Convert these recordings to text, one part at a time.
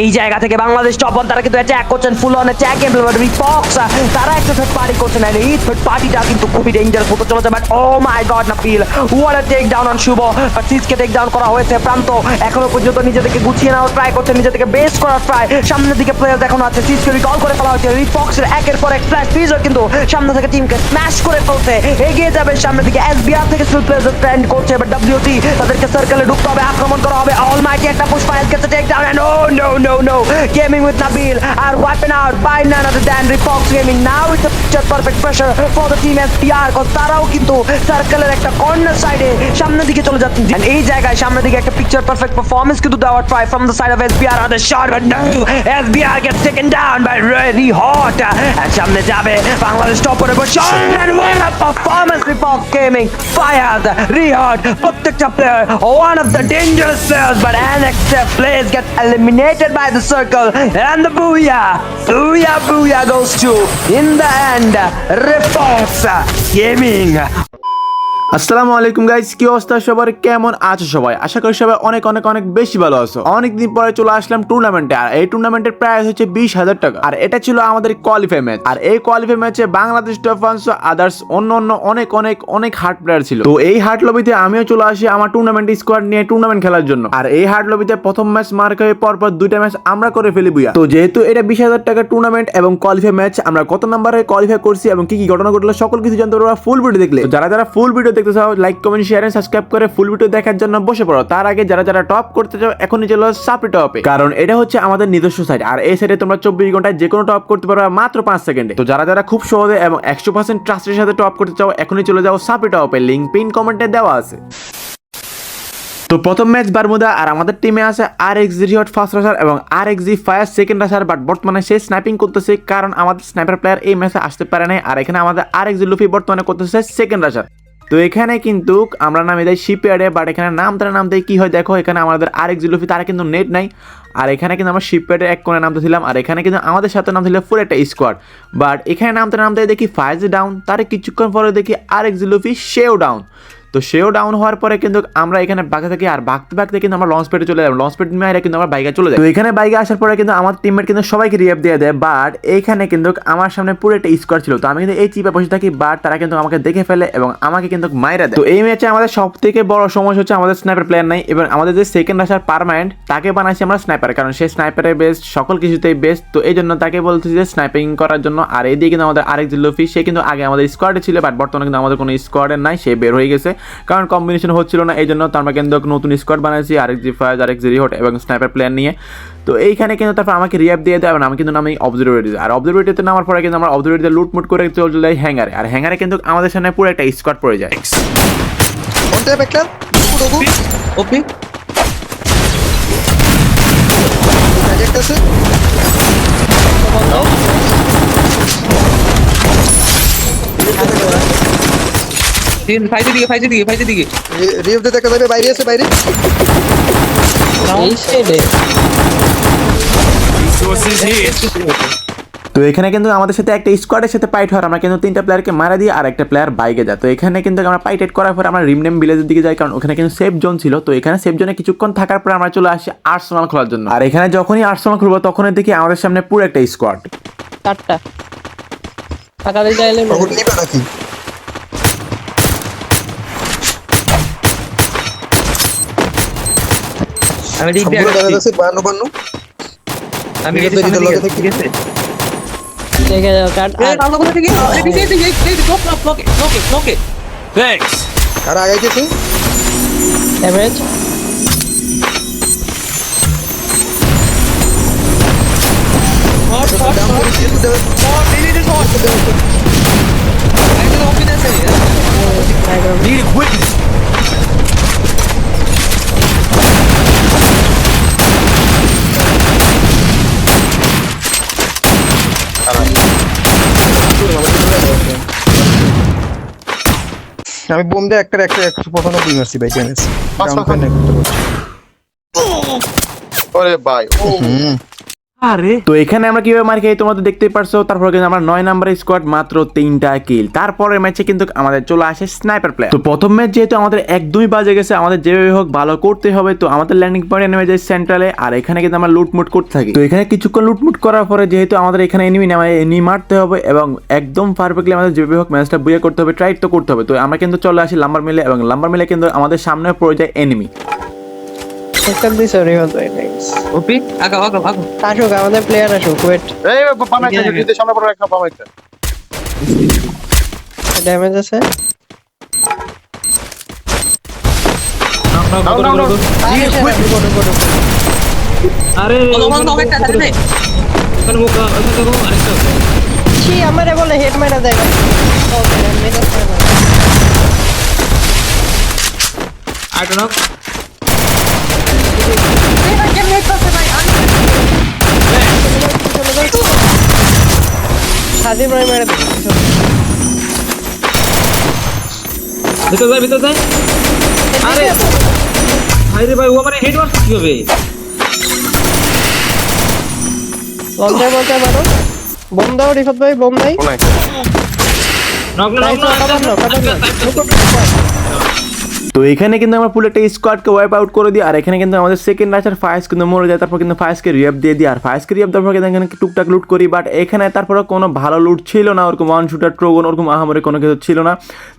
এই জায়গা থেকে বাংলাদেশ টপন তারা কিন্তু অ্যাটাক করছেন ফুল অন অ্যাটাক রিপক্স তারা একটা থার্ড পার্টি করছেন আর এই থার্ড পার্টিটা কিন্তু খুবই ডেঞ্জারাস হতে চলেছে বাট ও মাই গড না feel war take down on Shubho but সিজকে take down করা হয়েছে, প্রান্ত এখনও পর্যন্ত নিজেদেরকে গুছিয়ে নেওয়ার ট্রাই করছে, নিজেদেরকে বেস করার ট্রাই সামনের দিকে প্লেয়ার এখনও আছে সিজকে রিকল করে ফেলা হচ্ছে রিপক্সের একের পর এক ফ্ল্যাশ ফ্রিজও কিন্তু সামনে থেকে টিমকে স্ম্যাশ করে ফেলছে, এগিয়ে যাবে সামনের দিকে এসবিআর থেকে স্টিল প্লেয়ার ট্রেন্ড করছে এবার ডব্লিউটি তাদেরকে সার্কেলে ঢুকতে হবে, আক্রমণ করা হবে অল মাইটি একটা ফায়ার গেছে take down and oh no no no no gaming with Nabil R weapon out by none other than Ripox gaming now it's a perfect pressure for the team SPR cause তারাও কিন্তু সার্কেলের একটা corner সাইডে সামনের দিকে চলে যাচ্ছেন And এই জায়গায় সামনের দিকে একটা পিকচার পারফেক্ট পারফরমেন্স কিন্তু দেওয়ার try from the side of SBR R the shot but no SBR gets taken down by ready hot আর সামনে যাবে বাংলাদেশ টপরে বসে and what a performance Ripok gaming fire রিহট প্রত্যেকটা player one of the dangerous players. But NXF players get eliminated by the circle and the booyah booyah booyah goes to in the end Ripox Gaming আসসালামু আলাইকুম guys কি অবস্থা? সবার কেমন আছো সবাই? আশা করি সবাই অনেক অনেক অনেক বেশি ভালো আছো। অনেকদিন পরে চলে আসলাম টুর্নামেন্টে আর এই টুর্নামেন্টের প্রাইস হচ্ছে বিশ হাজার টাকা। আর এটা ছিল আমাদের কোয়ালিফাই ম্যাচ আর এই কোয়ালিফাই ম্যাচে বাংলাদেশ টফান্স আদার্স অন্য অন্য অনেক অনেক অনেক হার্ড প্লেয়ার ছিল। তো এই হার্ড লবিতে আমিও চলে আসি আমার টুর্নামেন্ট স্কোয়াড নিয়ে টুর্নামেন্ট খেলার জন্য। আর এই হার্ড লবিতে প্রথম ম্যাচ মার্ক হয়ে পরপর দুইটা ম্যাচ আমরা করে ফেলি বুয়া তো যেহেতু এটা বিশ হাজার টাকা টুর্নামেন্ট এবং কোয়ালিফাই ম্যাচ আমরা কত নাম্বারে কোয়ালিফাই করছি এবং কি কি ঘটনা ঘটলো, সকল কিছু জানতে পারব। ফুল ভিডিও দেখলে। যারা যারা ফুল ভিডিও দেখতে চাও like comment share and subscribe করে ফুল ভিডিও দেখার জন্য বসে পড়ো। তার আগে যারা যারা টপ করতে চাও, এখনই চলো সাপি টপে কারণ এটা হচ্ছে আমাদের নিজস্ব সাইট আর এই সাইটে তোমরা চব্বিশ ঘন্টায় যে কোনো টপ করতে পারবে মাত্র পাঁচ সেকেন্ডে তো যারা যারা খুব সহজে এবং একশো পার্সেন্ট ট্রাস্টের সাথে টপ করতে চাও, এখনই চলে যাও সাপি টপে লিঙ্ক পিন কমেন্টে দেওয়া আছে। তো প্রথম ম্যাচ বারমুদা আর আমাদের টিমে আছে R X G hot first rusher এবং R X G fire second rusher but বর্তমানে সে স্নাইপিং করতেছে, কারণ আমাদের স্নাইপার প্লেয়ার এই ম্যাচে আসতে পারে নাই। আর এখানে আমাদের আর এক্স জি লুফি বর্তমানে করতেছে সেকেন্ড রাশার তো এখানে কিন্তু আমরা নামে দেয় শিপইয়ার্ডে বাট এখানে নাম তারা নাম দেয় কি হয়? দেখো, এখানে আমাদের আরেক জিলোফি লুফি তারা কিন্তু নেট নাই। আর এখানে কিন্তু আমরা শিপইয়ার্ডে এক কোণে নামতে ছিলাম, আর এখানে কিন্তু আমাদের সাথে নাম ছিল ফুল একটা স্কোয়াড বাট এখানে নামতে নামতে দেখি ফাইজ ডাউন তার কিছুক্ষণ পরে দেখি আরেক জিলোফি লুফি সেও ডাউন তো সেও ডাউন হওয়ার পরে কিন্তু আমরা এখানে বাঁকে থাকি আর বাঁকতে বাঁকতে কিন্তু আমরা লঞ্চ পেটে চলে যাই লঞ্চ পেট মেয়েরা কিন্তু আমরা বাইকে চলে যাই তো এখানে বাইকে আসার পরে কিন্তু আমার টিমমেট কিন্তু সবাইকে রিয়াপ দিয়ে দেয় বাট এইখানে কিন্তু আমার সামনে পুরো একটা স্কোয়াড ছিল। তো আমি কিন্তু এই চিপে বসে থাকি বাট তারা কিন্তু আমাকে দেখে ফেলে এবং আমাকে কিন্তু মাইরা দেয়। তো এই ম্যাচে আমাদের সব থেকে বড় সমস্যা হচ্ছে আমাদের স্নাইপার প্লেয়ার নাই এবং আমাদের যে সেকেন্ড আসার পারমানেন্ট তাকে বানাইছি আমরা স্নাইপার কারণ সে স্নাইপারের বেস্ট সকল কিছুতেই বেস্ট তো এই জন্য তাকে বলতেছি যে স্নাইপিং করার জন্য। আর এইদিকে কিন্তু আমাদের আরেক জিল্লফি সে কিন্তু আগে আমাদের স্কোয়াডে ছিল বাট বর্তমানে কিন্তু আমাদের কোনো স্কোয়াডের নাই সে বের হয়ে গেছে। কারণ কম্বিনেশন হচ্ছিল না এই জন্য তো আমরা কিন্তু নতুন স্কোয়াড বানাইছি আরেক জি ফায়ার আরেক জি রিহট এবং স্নাইপার প্ল্যান নিয়ে। তো এইখানে কিন্তু তারপর আমাকে রিয়াপ দিয়ে দেয় আমি কিন্তু নামি অবজারভেটরি আর অবজারভেটরিতে নামার পরে কিন্তু আমরা অবজারভেটরিতে লুটমুট করে চলে যাই হ্যাঙ্গারে আর হ্যাঙ্গারে কিন্তু আমাদের সামনে পুরো একটা স্কোয়াড পড়ে যায়. ওপি Ayaktasın. তিন ফাইজের দিকে ফাইজের দিকে ফাইজের দিকে। রিভতে দেখা যাবে বাইরে আছে বাইরে। এই সাইডে তো এখানে কিন্তু আমাদের সাথে একটা স্কোয়াডের সাথে পাইট হয় আমরা কিন্তু তিনটা প্লেয়ারকে মারা দিই আর একটা প্লেয়ার বাইকে যায় তো এখানে কিন্তু আমরা পাইটেড করার পর আমরা রিমনেম ভিলেজের দিকে যাই কারণ ওখানে কিন্তু সেফ জোন ছিল। তো এখানে সেফ জোনে কিছুক্ষণ থাকার পর আমরা চলে আসি আর্সেনাল খোলার জন্য। আর এখানে যখনই আর্সেনাল খুলবো তখনই দেখি আমাদের সামনে পুরো একটা স্কোয়াড চারটা। টাকা দিয়ে চাইলে ওগুলো নিবে নাকি আমি সবগুলো দেখা। যাচ্ছে বান্ন বান্ন আমি ঠিক গেছি সামনে লগে থেকে। ঠিক আছে। দেখে যাও কাট এই, আমরা কোথা থেকে? আর এই, আমি বোম দিয়ে একটা একটা একশো পঁচানব্বই মারছি ভাই টেনিস ওরে ভাই ও। আরে। তো এখানে আমরা কীভাবে মার খাই তোমরা তো দেখতেই পারছ, তারপর কিন্তু আমরা নয় নাম্বার স্কোয়াড মাত্র তিনটা কিল তারপরে ম্যাচে কিন্তু আমাদের চলে আসে স্নাইপার প্লেয়ার তো প্রথম ম্যাচ যেহেতু আমাদের একদমই বাজে গেছে, আমাদের যেভাবে হোক ভালো করতে হবে, তো আমাদের ল্যান্ডিং পয়েন্টে নেমে যায় সেন্ট্রালে আর এখানে কিন্তু আমরা লুটমুট করতে থাকি। তো এখানে কিছুক্ষণ লুটমুট করার পরে যেহেতু আমাদের এখানে এনিমি নামে এনিমি মারতে হবে, এবং একদম পারফেক্টলি আমাদের যেভাবে হোক ম্যাচটা বুয়ে করতে হবে ট্রাই তো করতে হবে। তো আমরা কিন্তু চলে আসি লাম্বার মিলে এবং লাম্বার মিলে কিন্তু আমাদের সামনে পড়ে যায় এনিমি একটা দিছে রিভাল ভাই নাইস ওপি আগাও আগাও আগাও আসুক আমাদের প্লেয়ার আসুক ওয়েট এই পামা একটা যদি সামনে পড়ে একটা পামা একটা। ড্যামেজ আছে? আরে আমারে বলে হেড মারা দেয় না ফেলা আরেকটা knock। হাজির মারে মেরে ভিতরে যায় ভিতরে যায় আরে ভাই রে ভাই ও আমার হেড মারছে কি হবে লঞ্চার মঞ্চার মারো বোম দাও রিফাত ভাই বোম নাই নক নক নক কাবার নাও। তো এখানে কিন্তু আমরা পুরো একটা স্কোয়াডকে ওয়াইপ আউট করে দিই, আর এখানে কিন্তু আমাদের সেকেন্ড রাচার ফায়াস কিন্তু মরে যায়, তারপর কিন্তু ফায়াসকে রিয়াপ দিয়ে দিই, আর ফায়াসকে রিয়াপ দেওয়ার পর কিন্তু এখানে টুকটাক লুট করি বাট এখানে তারপরে কোনো ভালো লুট ছিল না, ওরকম ওয়ান শুটার ট্রোগন ওরকম আহামরি কোনো কিছু ছিল না।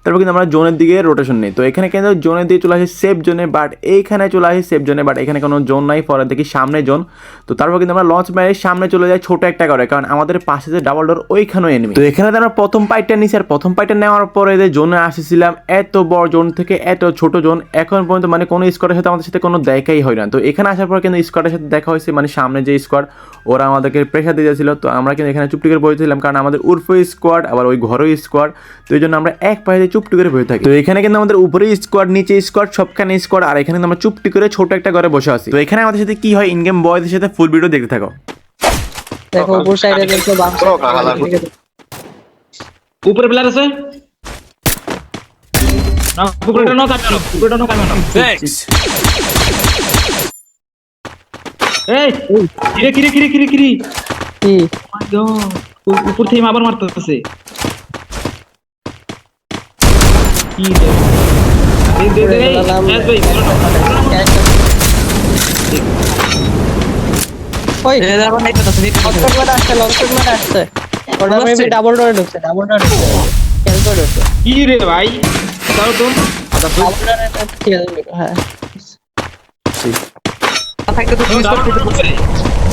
তারপর কিন্তু আমরা জোনের দিকে রোটেশন নিই। তো এখানে কিন্তু জোনের দিকে চলে আসি সেফ জোনে বাট এইখানে চলে আসি সেফ জোনে বাট এখানে কোনো জোন নাই পরে দেখি সামনে জোন তো তারপর কিন্তু আমরা লঞ্চ মেরে সামনে চলে যাই ছোট একটা করে, কারণ আমাদের পাশে যে ডাবল ডোর ওইখানেও এনিমি তো এখানে তো আমরা প্রথম পাইটটা নিছি, আর প্রথম পাইটটা নেওয়ার পরে যে জোনে আসেছিলাম, এত বড় জোন থেকে এত ছোট জোন এখন পর্যন্ত মানে কোনো স্কোয়াডের সাথে আমাদের সাথে কোনো দেখাই হয় না। তো এখানে আসার পর কিন্তু স্কোয়াডের সাথে দেখা হয়েছে মানে সামনে যে স্কোয়াড ওরা আমাদেরকে প্রেশার দিয়ে যাচ্ছিল। তো আমরা কিন্তু এখানে চুপটি করে বসেছিলাম কারণ আমাদের উর্ফ স্কোয়াড আবার ওই ঘরোই স্কোয়াড তো এই জন্য আমরা এক পায়ে চুপটি করে বসে থাকি। তো এখানে কিন্তু আমাদের উপরে স্কোয়াড নিচে স্কোয়াড সবখানে স্কোয়াড আর এখানে কিন্তু আমরা চুপটি করে ছোট একটা ঘরে বসে আছি। তো এখানে আমাদের সাথে কি হয় ইন গেম বয়দের সাথে ফুল ভিডিও দেখতে থাকো। দেখো উপর সাইডে দেখো বাম উপরে প্লেয়ার আছে? না উপরেটা নক আমি নক উপরেটা নক আমি নক এই কিরে কিরে কিরে কিরে কিরে? কি? মাই গড উপর থেকে আবার মারতেছে। কি দে দে বললাম- ভাই। ওই। এ দেখো নেট তো নেট লঞ্চার আসছে লঞ্চার মারা আসছে। ওটা মেবি ডাবল ডোরে ঢুকছে ডাবল ডোরে ঢুকছে খেল ঢুকছে। কি রে ভাই? খেল হ্যাঁ থাকতে তো দাও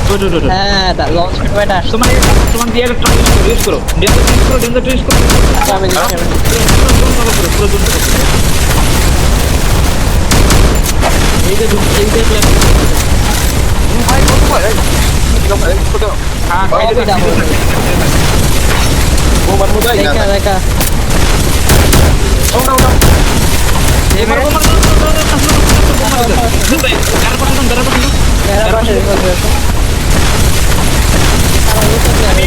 তো তো তো হ্যাঁ লঞ্চ প্যাড আসছে তোমার তোমার দিয়ে একটা ইউজ করো দিয়ে ইউজ করো দিয়ে ইউজ করো আমি দেখি আমি এই যে এই যে প্ল্যান হ্যাঁ দেখি ডাবল দেখা দেখা মেরা পাশে রিফাত ভাই আছে। আর আমি তো জানি।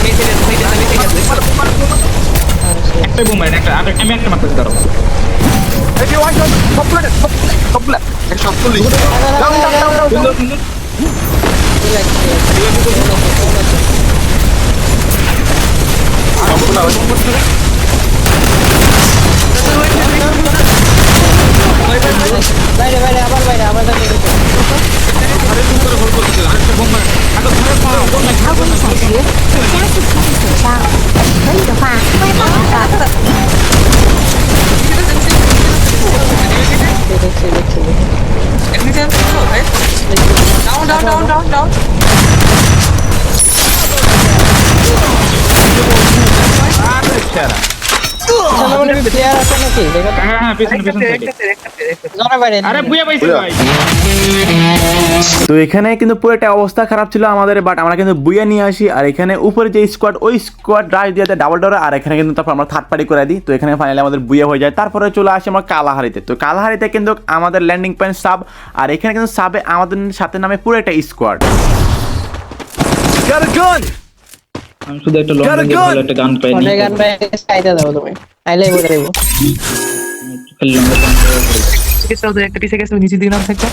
আমি সাইডে সাইডে আমি সাইডে একটা বোম একটা আর আমি একটা মারতে দাঁড়াও এই যে ওয়ান সব প্লেট সব প্লেট একটা সব প্লেট ডাউন ডাউন ডাউন সুন্দর ভাই। তো এখানে কিন্তু পুরো একটা অবস্থা খারাপ ছিল আমাদের বাট আমরা কিন্তু বুয়ে নিয়ে আসি আর এখানে উপরে যে স্কোয়াড ওই স্কোয়াড রাশ দিয়ে ডাবল ডোরে আর এখানে কিন্তু তারপর আমরা থার্ড পার্টি করে দিই। তো এখানে ফাইনালি আমাদের বুয়ে হয়ে যায়। তারপরে চলে আসি আমরা কালাহারিতে। তো কালাহারিতে কিন্তু আমাদের ল্যান্ডিং পয়েন্ট সাব আর এখানে কিন্তু সাবে আমাদের সাথে নামে পুরো একটা স্কোয়াড আমি শুধু একটা লং ভালো একটা গান পাই নি গান বাইরে সাইডে দাও তুমি। আইলে বলে দেবো। খালি লং গান পিছে একটা পিছে গেছে নিচে নাম থাকতো।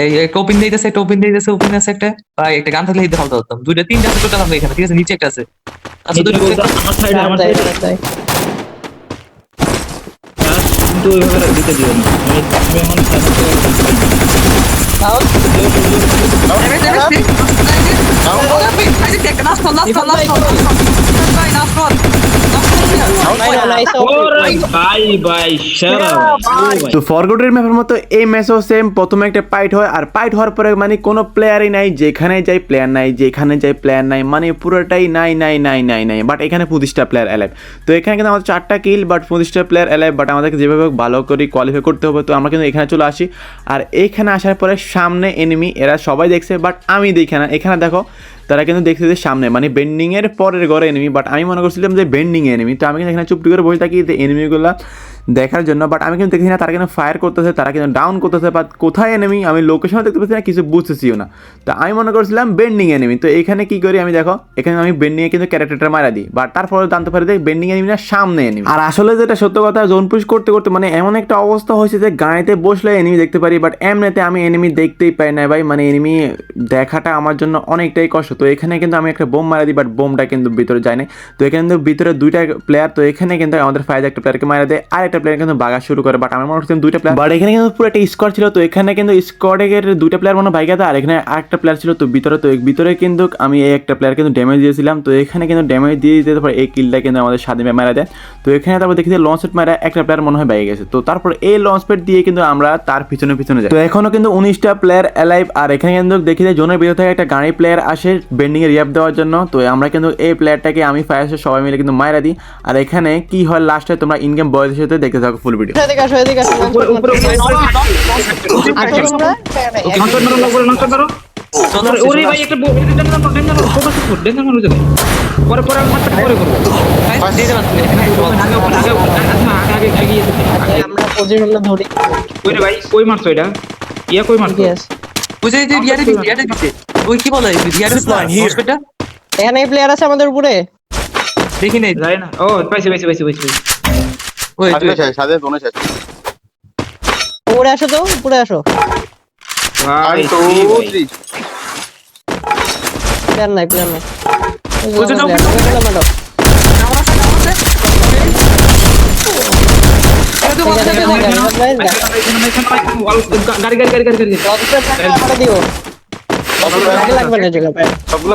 এই একটা ওপেন দিতেছে একটা ওপেন দিতেছে ওপেন আছে একটা। ভাই একটা গান থাকলে হিতে হালতে হতাম। দুইটা তিনটা আছে টোটাল আমরা এখানে। ঠিক আছে নিচে একটা আছে। আচ্ছা দুটো আমার সাইডে আমার সাইডে। কিন্তু ওইভাবে দিতে দিও না। আমি আমি এমন Tamam. Evet evet. Tamam. Hadi tekrar. Nasıl? Nasıl? Nasıl? Nasıl? Nasıl? Nasıl? তো ফরগোটের ম্যাপের মতো এই ম্যাচও সেম প্রথমে একটা পাইট হয় আর পাইট হওয়ার পরে মানে কোনো প্লেয়ারই নাই যেখানে যাই প্লেয়ার নাই যেখানে যাই প্লেয়ার নাই মানে পুরোটাই নাই নাই নাই নাই নাই বাট এখানে পঁচিশটা প্লেয়ার অ্যালাইভ তো এখানে কিন্তু আমাদের চারটা কিল বাট পঁচিশটা প্লেয়ার অ্যালাইভ বাট আমাদেরকে যেভাবে ভালো করে কোয়ালিফাই করতে হবে তো আমরা কিন্তু এখানে চলে আসি। আর এইখানে আসার পরে সামনে এনিমি এরা সবাই দেখছে বাট আমি দেখি না। এখানে দেখো তারা কিন্তু দেখছে যে সামনে মানে বেন্ডিংয়ের পরের ঘরে এনিমি বাট আমি মনে করছিলাম যে বেন্ডিং এনিমি তো আমি কিন্তু এখানে চুপটি করে বসে থাকি যে এনিমিগুলো দেখার জন্য বাট আমি কিন্তু দেখছি না তারা কিন্তু ফায়ার করতেছে, তারা কিন্তু ডাউন করতেছে বা কোথায় এনিমি আমি লোকেশনও দেখতে পাচ্ছি না, কিছু বুঝতেছিও না। তো আমি মনে করছিলাম বেন্ডিং এনিমি তো এখানে কি করি আমি দেখো, এখানে আমি বেন্ডিংয়ে কিন্তু ক্যারেক্টারটা মারা দিই বাট তারপরে জানতে পারি যে বেন্ডিং এনিমি না সামনে এনিমি আর আসলে যেটা সত্য কথা জোন পুশ করতে করতে মানে এমন একটা অবস্থা হয়েছে যে গাড়িতে বসলে এনিমি দেখতে পারি বাট এমনিতে আমি এনেমি দেখতেই পাই না ভাই। মানে এনিমি দেখাটা আমার জন্য অনেকটাই কষ্ট। তো এখানে কিন্তু আমি একটা বোম মারা দিই বাট বোমটা কিন্তু ভিতরে যায় না তো এখানে কিন্তু ভিতরে দুইটা প্লেয়ার তো এখানে কিন্তু আমাদের ফাইজ একটা প্লেয়ারকে মারা দেয়। আর একটা প্লেয়ার কিন্তু বাগা শুরু করে বাট আমার মনে হচ্ছে দুইটা প্লেয়ার বাট এখানে কিন্তু পুরো একটা স্কোয়াড ছিল, তো এখানে কিন্তু স্কোয়াডের দুইটা প্লেয়ার মনে বাইকাতে আর এখানে আরেকটা প্লেয়ার ছিল তো ভিতরে তো ভিতরে কিন্তু আমি এই একটা প্লেয়ার কিন্তু ড্যামেজ দিয়েছিলাম, তো এখানে কিন্তু ড্যামেজ দিয়ে দিতে পারে এই কিলটা কিন্তু আমাদের স্বাধীন মারা দেয়। তো এখানে তারপর দেখি যে লঞ্চ মারা একটা প্লেয়ার মনে হয় বাইরে গেছে। তো তারপর এই লঞ্চ প্যাড দিয়ে কিন্তু আমরা তার পিছনে পিছনে যাই। তো এখনও কিন্তু উনিশটা প্লেয়ার অ্যালাইভ আর এখানে কিন্তু দেখি যে জোনের ভিতর থেকে একটা গাড়ি প্লেয়ার আসে বেন্ডিং এ রিয়াপ দেওয়ার জন্য। তো আমরা কিন্তু এই প্লেয়ারটাকে আমি ফায়ার সবাই মিলে কিন্তু মারা দিই। আর এখানে কি হয় লাস্টে তোমরা ইন গেম বয়ের সাথে দেখে থাকো ফুল ভিডিও প্লেয়ার আছে আমাদের দেখি নাই যায় না। ও পাইছে পাইছে পাইছে পাইছে। উপরে আসো তো উপরে আসো। দিও সবগুলো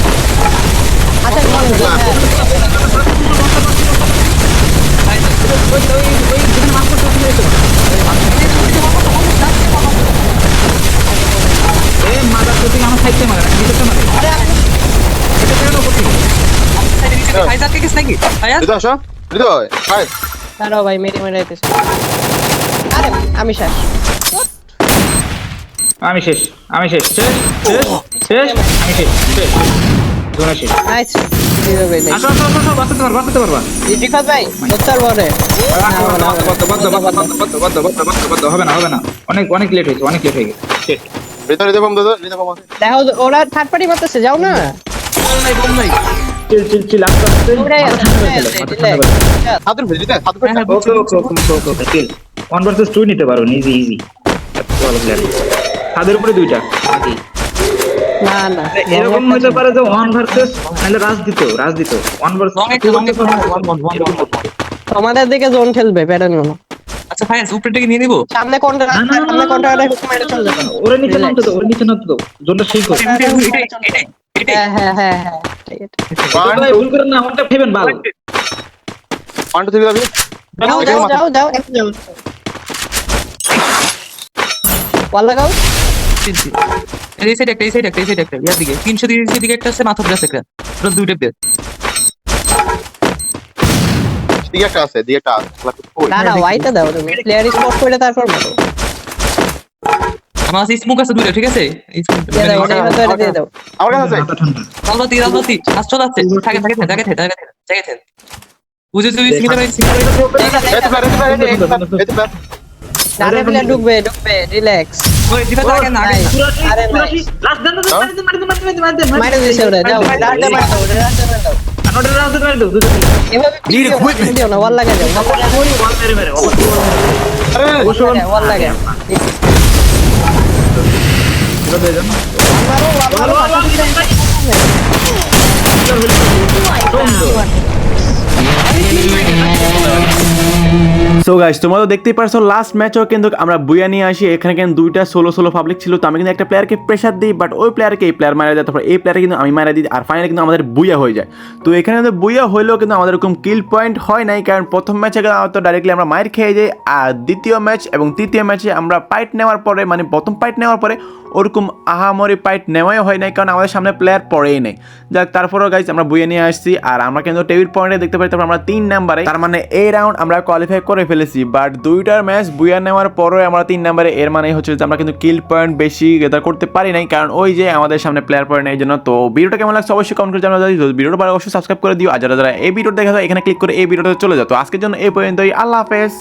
ভাই মেরে মেরে আরে আমি শেষ। আমি শেষ আমি শেষ শেষ শেষ শেষ আমি শেষ শেষ। নিতে পারো নিজে ইজি উপরে দুইটা না না এরকম হতে পারে যে ওয়ান ভার্সেস নাহলে রাজ দিত রাজ দিত। ওয়ান ভার্সেস তোমাদের দিকে জোন খেলবে প্যাটার্নগুলো আচ্ছা ফায়ার উপরেটাকে নিয়ে নিব? সামনে কোনটা সামনে কোনটা না, হুক মেরে চলে যাবে ওরে নিচে নামতে দাও ওরে নিচে নামতে দাও। জোনটা সেই করে। হ্যাঁ হ্যাঁ হ্যাঁ হ্যাঁ ঠিক ভাই ভুল করেন না আমারটা ভেবেন ভালো ওয়ান টু থ্রি দাবি যাও যাও যাও যাও যাও। বল লাগাও। এই সাইড একটা এই সাইড একটা এই সাইড একটা ইয়ার দিকে তিনশো তিরিশ দিকে একটা আছে মাথা প্লাস একটা দুইটা প্লেয়ার দিকে একটা আছে দিকে একটা আছে। না না ওয়াইটা দাও তুমি প্লেয়ার স্পট করে তারপর মারো আমার কাছে স্মোক আছে দুটো ঠিক আছে আমার কাছে আছে লালবাতি লালবাতি আস চলে আসছে থাকে থাকে থাকে থাকে থাকে থাকে থাকে বুঝে তুই সিঙ্গেল সিঙ্গেল আরে প্লেয়ার ঢুকবে ঢুকবে রিল্যাক্স ওই দিবে থাকে না আরে লাস্ট দেন দেন মারি দেন মারি দেন মারি দেন মারি দেন মাইরে দিছে ওরে যাও লাড়তে মার দাও ওরে লাড়তে মার দাও নটা রাউন্ড মারি দাও দুটো এভাবে পিছিয়ে পিছিয়ে দিও না ওয়াল লাগা যাও ওই বল মেরে মেরে আরে ওয়াল লাগা সো গাইস তোমরা তো দেখতেই পারছ লাস্ট ম্যাচও কিন্তু আমরা বুয়া নিয়ে আসি। এখানে কিন্তু দুইটা ষোলো ষোলো পাবলিক ছিল, তো আমি কিন্তু একটা প্লেয়ারকে প্রেশার দিই বাট ওই প্লেয়ারকে এই প্লেয়ার মারা দেয়, তারপর এই প্লেয়ারকে কিন্তু আমি মারা দিই, আর ফাইনালি কিন্তু আমাদের বুয়া হয়ে যায়। তো এখানে কিন্তু বুয়া হইলেও কিন্তু আমাদের এরকম কিল পয়েন্ট হয় নাই, কারণ প্রথম ম্যাচে তো ডাইরেক্টলি আমরা মায়ের খেয়ে যাই, আর দ্বিতীয় ম্যাচ এবং তৃতীয় ম্যাচে আমরা পাইট নেওয়ার পরে মানে প্রথম পাইট নেওয়ার পরে ওরকম আহামরি পাইট নেওয়াই হয় নাই, কারণ আমাদের সামনে প্লেয়ার পড়েই নেই। যাক, তারপরেও গাইজ আমরা বুয়ে নিয়ে আসছি, আর আমরা কিন্তু টেবিল পয়েন্টে দেখতে পাই তারপর আমরা তিন নাম্বারে তার মানে এই রাউন্ড আমরা কোয়ালিফাই করে ফেলেছি বাট দুইটার ম্যাচ বুয়া নেওয়ার পরে আমরা তিন নাম্বারে এর মানে হচ্ছে যে আমরা কিন্তু কিল পয়েন্ট বেশি গেদার করতে পারি নাই, কারণ ওই যে আমাদের সামনে প্লেয়ার পয়েন্ট এই জন্য। তো ভিডিওটা কেমন লাগছে অবশ্যই কমেন্ট করে জানাতে ভিডিওটা অবশ্যই সাবস্ক্রাইব করে দিও, আর যারা যারা এই ভিডিও দেখা যায় এখানে ক্লিক করে এই ভিডিওটা চলে যাও। তো আজকের জন্য এই পর্যন্তই, আল্লাহ হাফেজ।